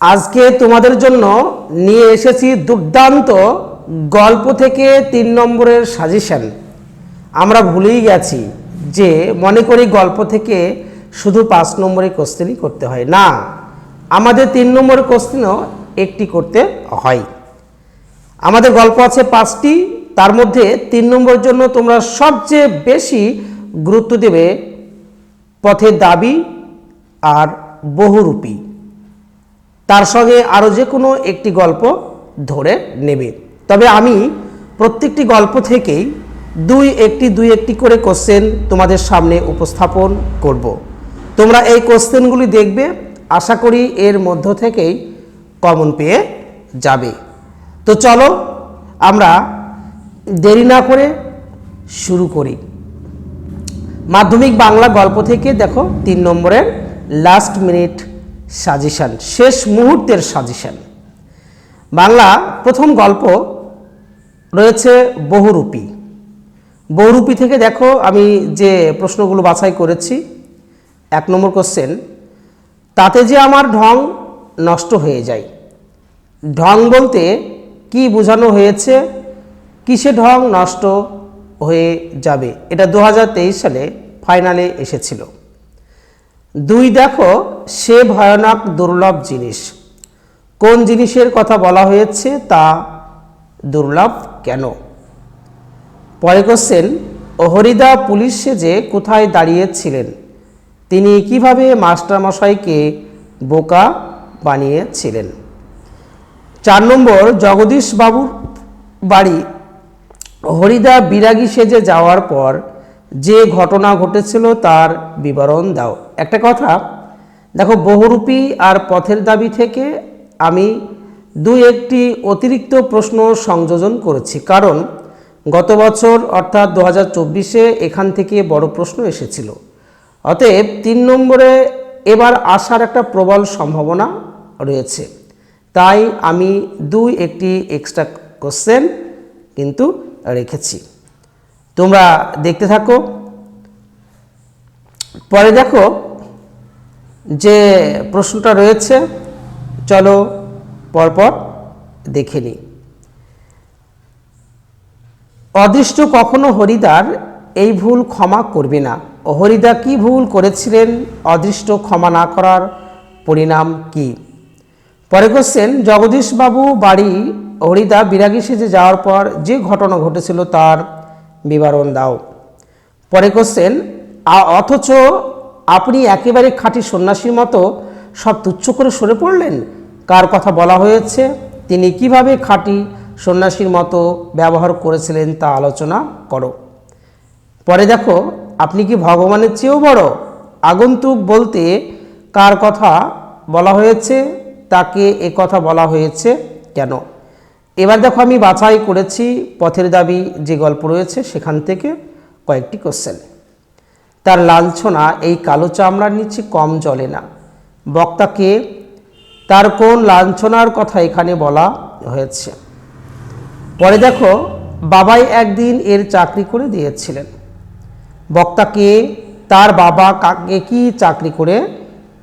আজকে তোমাদের জন্য নিয়ে এসেছি দুর্দান্ত গল্প থেকে তিন নম্বরের সাজেশন। আমরা ভুলেই গেছি যে মনে করি গল্প থেকে শুধু পাঁচ নম্বরের কোশ্চেনই করতে হয়। না, আমাদের তিন নম্বরের কোশ্চেনও একটি করতে হয়। আমাদের গল্প আছে পাঁচটি, তার মধ্যে তিন নম্বরের জন্য তোমরা সবচেয়ে বেশি গুরুত্ব দেবে পথের দাবি আর বহুরূপী। তার সঙ্গে আরও যে কোনো একটি গল্প ধরে নেবে। তবে আমি প্রত্যেকটি গল্প থেকেই দুই একটি দুই একটি করে কোশ্চেন তোমাদের সামনে উপস্থাপন করব। তোমরা এই কোশ্চেনগুলি দেখবে, আশা করি এর মধ্য থেকেই কমন পেয়ে যাবে। তো চলো, আমরা দেরি না করে শুরু করি। মাধ্যমিক বাংলা গল্প থেকে দেখো, তিন নম্বরের লাস্ট মিনিট সাজেশন শেষ মুহূর্তের সাজেশন বাংলা প্রথম গল্প রয়েছে বহুরূপী। বহুরূপী থেকে দেখো, আমি যে প্রশ্নগুলো বাছাই করেছি, এক নম্বর কোশ্চেন তাতে যে আমার ঢং নষ্ট হয়ে যায়। ঢং বলতে কি বোঝানো হয়েছে, কিসে ঢং নষ্ট হয়ে যাবে? এটা দু হাজার তেইশ সালে ফাইনালে এসেছিল। দুই দেখো, সে ভয়ানক দুর্লভ জিনিস। কোন জিনিসের কথা বলা হয়েছে তা দুর্লভ কেন? পরে কোশ্চেন হরিদা পুলিশ সেজে কোথায় দাঁড়িয়েছিলেন? তিনি কীভাবে মাস্টারমশাইকে বোকা বানিয়েছিলেন? চার নম্বর জগদীশ বাবুর বাড়ি। হরিদা বিরাগী সেজে যাওয়ার পর যে ঘটনা ঘটেছিল তার বিবরণ দাও। একটা কথা, দেখো, বহুরূপী আর পথের দাবি থেকে আমি দুই একটি অতিরিক্ত প্রশ্ন সংযোজন করেছি। কারণ গত বছর, অর্থাৎ দু হাজার এখান থেকে বড় প্রশ্ন এসেছিল। অতএব তিন নম্বরে এবার আসার একটা প্রবল সম্ভাবনা রয়েছে। তাই আমি দুই একটি এক্সট্রা কোশ্চেন কিন্তু রেখেছি। তোমরা দেখতে থাকো। পরে দেখো যে প্রশ্নটা রয়েছে, চলো পরপর দেখে নিই। অদৃষ্ট কখনো হরিদার এই ভুল ক্ষমা করবে না। হরিদা কি ভুল করেছিলেন? অদৃষ্ট ক্ষমা না করার পরিণাম কি? পরে কোশ্চেন জগদীশবাবু বাড়ি হরিদা বিরাগী সেজে যাওয়ার পর যে ঘটনা ঘটেছিল তার বিবরণ দাও। পরে কোশ্চেন অথচ আপনি একেবারে খাঁটি সন্ন্যাসীর মতো সব তুচ্ছ করে সরে পড়লেন? কার কথা বলা হয়েছে? তিনি কীভাবে খাঁটি সন্ন্যাসীর মতো ব্যবহার করেছিলেন তা আলোচনা করো। পরে দেখো, আপনি কি ভগবানের চেয়েও বড়? আগন্তুক বলতে কার কথা বলা হয়েছে? তাকে এ কথা বলা হয়েছে কেন? এবার দেখো আমি বাছাই করেছি পথের দাবি যে গল্প রয়েছে, সেখান থেকে কয়েকটি কোশ্চেন তার লাঞ্ছনা, এই কালো চামড়ার নিচে কম জ্বলে না। বক্তাকে, তার কোন লাঞ্ছনার কথা এখানে বলা হয়েছে? পরে দেখো, বাবাই একদিন এর চাকরি করে দিয়েছিলেন। বক্তাকে, তার বাবা কাকে কি চাকরি করে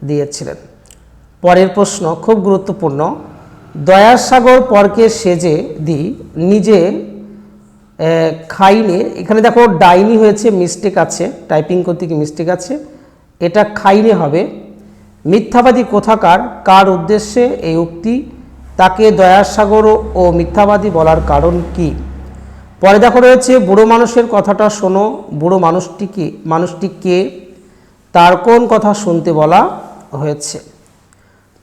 দিয়েছিলেন? পরের প্রশ্ন, খুব গুরুত্বপূর্ণ দয়ার সাগর পরকে সেজে দি নিজে খাইনে। এখানে দেখো ডাইনি হয়েছে, মিস্টেক আছে, টাইপিং করতে কি মিস্টেক আছে। এটা খাইনে হবে। মিথ্যাবাদী কোথাকার, কার উদ্দেশ্যে এই উক্তি? তাকে দয়ার সাগর ও মিথ্যাবাদী বলার কারণ কি? পরে দেখো রয়েছে, বুড়ো মানুষের কথাটা শোনো। বুড়ো মানুষটি কি, মানুষটি কে? তার কোন কথা শুনতে বলা হয়েছে?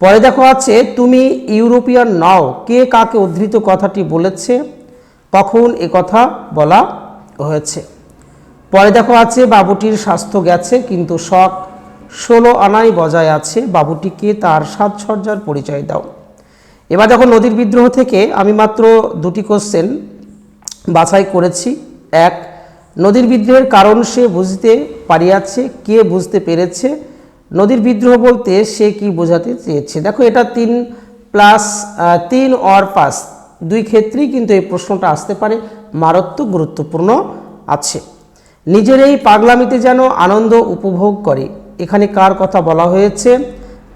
পরে দেখো আছে, তুমি ইউরোপিয়ান নাও, কে কাকে উদ্ধৃত কথাটি বলেছে? কখন এ কথা বলা হয়েছে। পরে দেখো আছে, বাবুটির স্বাস্থ্য গেছে, কিন্তু শখ ষোলো আনাই বজায় আছে, বাবুটিকে তার সাজসজ্জার পরিচয় দাও। এবার দেখো নদীর বিদ্রোহ থেকে আমি মাত্র দুটি কোশ্চেন বাছাই করেছি। এক, নদীর বিদ্রোহের কারণ সে বুঝতে পারিয়াছে, কে বুঝতে পেরেছে? নদীর বিদ্রোহ বলতে সে কি বোঝাতে চেয়েছে? দেখো, এটা তিন প্লাস তিন অর পাস দুই ক্ষেত্রেই কিন্তু এই প্রশ্নটা আসতে পারে। মারাত্মক গুরুত্বপূর্ণ আছে। নিজের এই পাগলামিতে যেন আনন্দ উপভোগ করে। এখানে কার কথা বলা হয়েছে?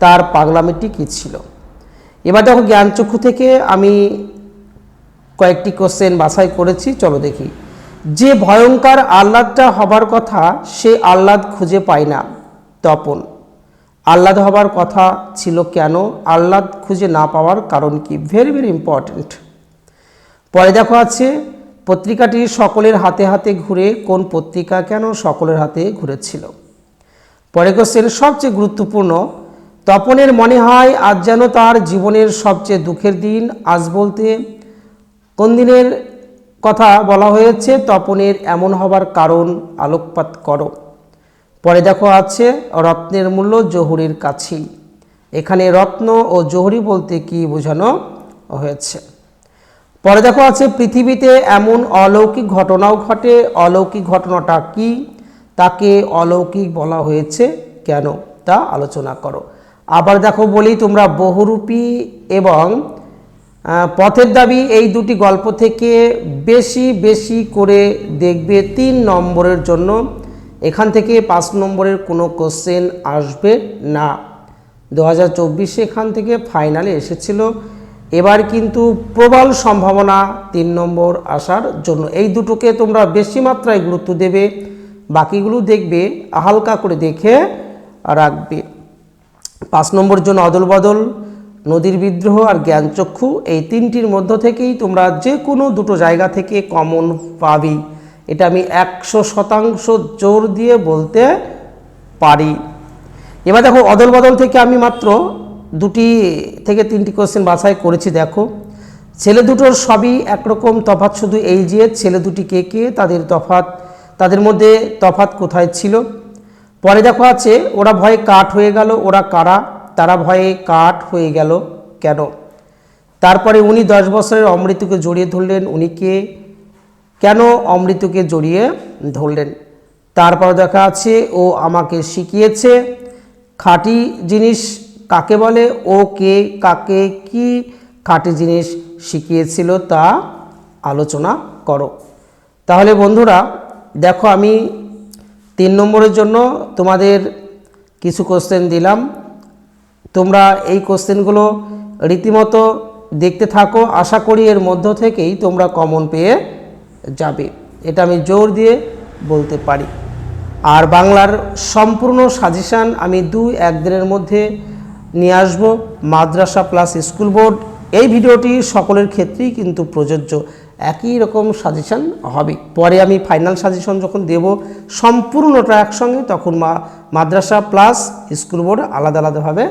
তার পাগলামিটি কী ছিল? এবার দেখো, জ্ঞানচক্ষু থেকে আমি কয়েকটি কোশ্চেন বাছাই করেছি। চলো দেখি। যে ভয়ঙ্কর আহ্লাদটা হবার কথা সে আহ্লাদ খুঁজে পায় না, তপন। আহ্লাদ হবার কথা ছিল কেন? আহ্লাদ খুঁজে না পাওয়ার কারণ কি? ভেরি ভেরি ইম্পর্ট্যান্ট পরে দেখো আছে, পত্রিকাটি সকলের হাতে হাতে ঘুরে কোন পত্রিকা কেন সকলের হাতে ঘুরেছিল? পরে কোশ্চেন সবচেয়ে গুরুত্বপূর্ণ, তপনের মনে হয় আজ যেন তার জীবনের সবচেয়ে দুঃখের দিন। আজ বলতে কোন দিনের কথা বলা হয়েছে? তপনের এমন হবার কারণ আলোকপাত করো। পরে দেখো আছে রত্নের মূল্য জহুরির কাছেই এখানে রত্ন ও জহুরি বলতে কি বোঝানো হয়েছে? পরে দেখো আছে পৃথিবীতে এমন অলৌকিক ঘটনাও ঘটে। অলৌকিক ঘটনাটা কি? তাকে অলৌকিক বলা হয়েছে। কেন? তা আলোচনা করো। আবার দেখো বলি তোমরা বহুরূপী এবং পথের দাবি এই দুটি গল্প থেকে বেশি বেশি করে দেখবে তিন নম্বরের জন্য। এখান থেকে পাঁচ নম্বরের কোনো কোশ্চেন আসবে না। দু হাজার চব্বিশে এখান থেকে ফাইনালে এসেছিল। এবার কিন্তু প্রবল সম্ভাবনা তিন নম্বর আসার জন্য। এই দুটোকে তোমরা বেশি মাত্রায় গুরুত্ব দেবে। বাকিগুলো দেখবে, হালকা করে দেখে রাখবে। পাঁচ নম্বর জন্য অদল বদল, নদীর বিদ্রোহ আর জ্ঞানচক্ষু, এই তিনটির মধ্য থেকেই তোমরা যে কোনো দুটো জায়গা থেকে কমন পাবি। এটা আমি একশো শতাংশ জোর দিয়ে বলতে পারি। এবার দেখো অদল বদল থেকে আমি মাত্র দুটি থেকে তিনটি কোশ্চেন বাছাই করেছি, দেখো। ছেলে দুটোর সবই একরকম তফাৎ, শুধু এই যে ছেলে দুটি কে কে, তাদের তফাৎ, তাদের মধ্যে তফাৎ কোথায় ছিল? পরে দেখো আছে, ওরা ভয়ে কাঠ হয়ে গেল, ওরা কারা? তারা ভয়ে কাঠ হয়ে গেল কেন? তারপরে উনি দশ বছরের অমৃতকে জড়িয়ে ধরলেন, উনি কে? কেন অমৃতকে জড়িয়ে ধরলেন? তারপর দেখা আছে, ও আমাকে শিখিয়েছে খাঁটি জিনিস কাকে বলে, ও কে কাকে কি খাঁটি জিনিস শিখিয়েছিল তা আলোচনা করো। তাহলে বন্ধুরা, দেখো আমি তিন নম্বরের জন্য তোমাদের কিছু কোশ্চেন দিলাম। তোমরা এই কোশ্চেনগুলো রীতিমতো দেখতে থাকো। আশা করি এর মধ্য থেকেই তোমরা কমন পেয়ে যাবে। এটা আমি জোর দিয়ে বলতে পারি। আর বাংলার সম্পূর্ণ সাজেশান আমি দুই একদিনের মধ্যে নিয়ে আসব। মাদ্রাসা প্লাস স্কুল বোর্ড। এই ভিডিওটি সকলের ক্ষেত্রেই কিন্তু প্রযোজ্য। একই রকম সাজেশান হবে। পরে আমি ফাইনাল সাজেশন যখন দেব, সম্পূর্ণটা একসঙ্গে তখন মা, মাদ্রাসা প্লাস স্কুল বোর্ড আলাদা আলাদাভাবে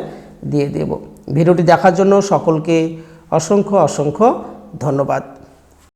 দিয়ে দেব। ভিডিওটি দেখার জন্য সকলকে অসংখ্য অসংখ্য ধন্যবাদ।